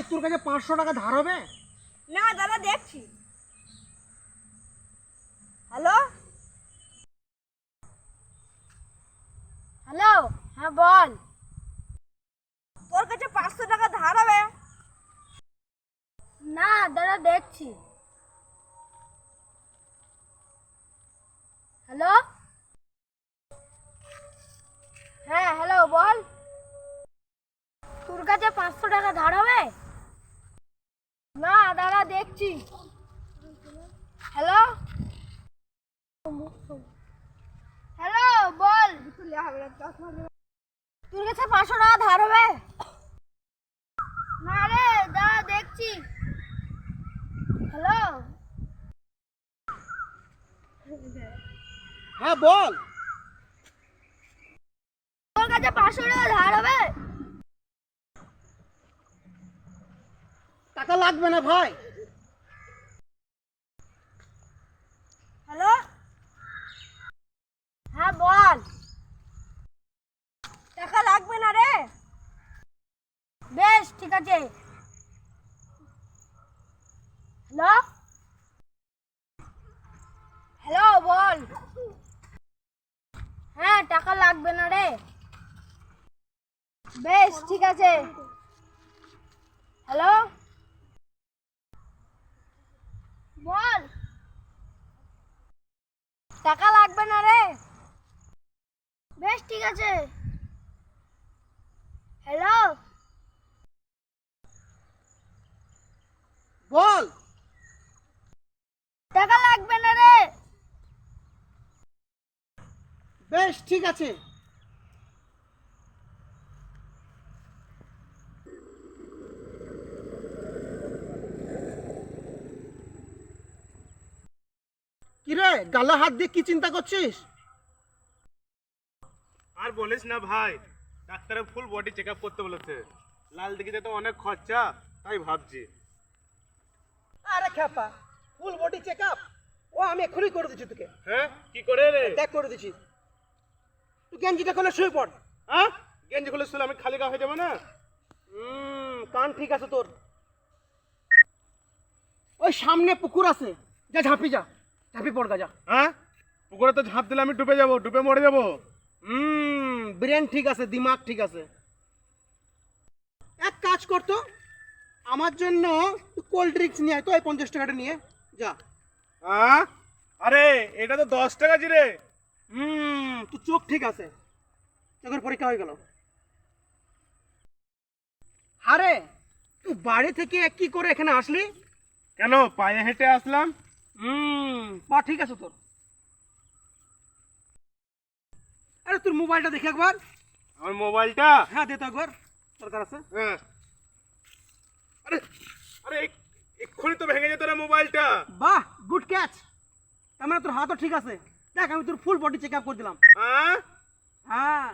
এই তোর কাছে পাঁচশো টাকা ধার হবে? না দাদা, দেখছি। হ্যালো? হ্যালো? হ্যাঁ বল। তোর কাছে পাঁচশো টাকা ধার হবে? না দাদা, দেখছি। হ্যালো? হ্যাঁ হ্যালো, বল। তোর কাছে পাঁচশো টাকা ধার হবে? না দেখছি। হ্যালো হ্যালো বল। তোর কাছে পাঁচশো টাকা ধার হবে? না রে দাদা দেখছি। হ্যালো হ্যাঁ বল। তোর কাছে পাঁচশো টাকা ধার হবে? টাকা লাগবে না ভাই হ্যালো হ্যাঁ বল টাকা লাগবে না রে বেশ, ঠিক আছে। হ্যালো? হ্যালো, বল। হ্যাঁ টাকা লাগবে না রে। বেশ, ঠিক আছে। হ্যালো? বল। টাকা লাগবে না রে। বেশ, ঠিক আছে। হ্যালো? বল। টাকা লাগবে না রে। বেশ ঠিক আছে। কিরে গালে হাত দিয়ে কি চিন্তা করছিস? আর বলিস না ভাই ডাক্তারে ফুল বডি চেক আপ করতে বলেছে। লাল দিঘিতে তো অনেক খরচা তাই ভাবছি। আরে খ্যাপা ফুল বডি চেক আপ ও আমি এক্ষুনি করে দিচ্ছি তোকে। হ্যাঁ কি করে রে? দেখ করে দিচ্ছি। তুই গেঞ্জিটা খুলে শুয়ে পড়। হ্যাঁ? গেঞ্জি খুলে শুলে আমি খালি গা হয়ে যাব না? হুম কান ঠিক আছে তোর। ওই সামনে পুকুর আছে। যা ঝাঁপি যা। ঝাঁপি পড় গা যা। হ্যাঁ? পুকুরে তো ঝাঁপ দিলে আমি ডুবে যাব ডুবে মরে যাব। হুম ব্রেন ঠিক আছে দিমাগ ঠিক আছে। এক কাজ করতো আমার জন্য কোল্ড ড্রিঙ্কস নিয়ে আয় তো এই পঞ্চাশ টাকাটা নিয়ে যা। হ্যাঁ আরে এটা তো দশ টাকা জিরে হুম তোর চোখ ঠিক আছে। চোখের পরীক্ষা হয়ে গেল। আরে তুই বাড়ি থেকে কি করে এখানে আসলি? কেন পায়ে হেঁটে আসলাম? হুম পা ঠিক আছে তোর। আরে তোর মোবাইলটা দেখে একবার। আমার মোবাইলটা? হ্যাঁ দে তো একবার। দরকার আছে। হ্যাঁ। আরে আরে এক্ষুনি তো ভেঙে যেত রে মোবাইলটা। বাহ গুড ক্যাচ তার মানে তোর হাতও ঠিক আছে। দেখ আমি তোর ফুল বডি চেক আপ করে দিলাম। হ্যাঁ? হ্যাঁ।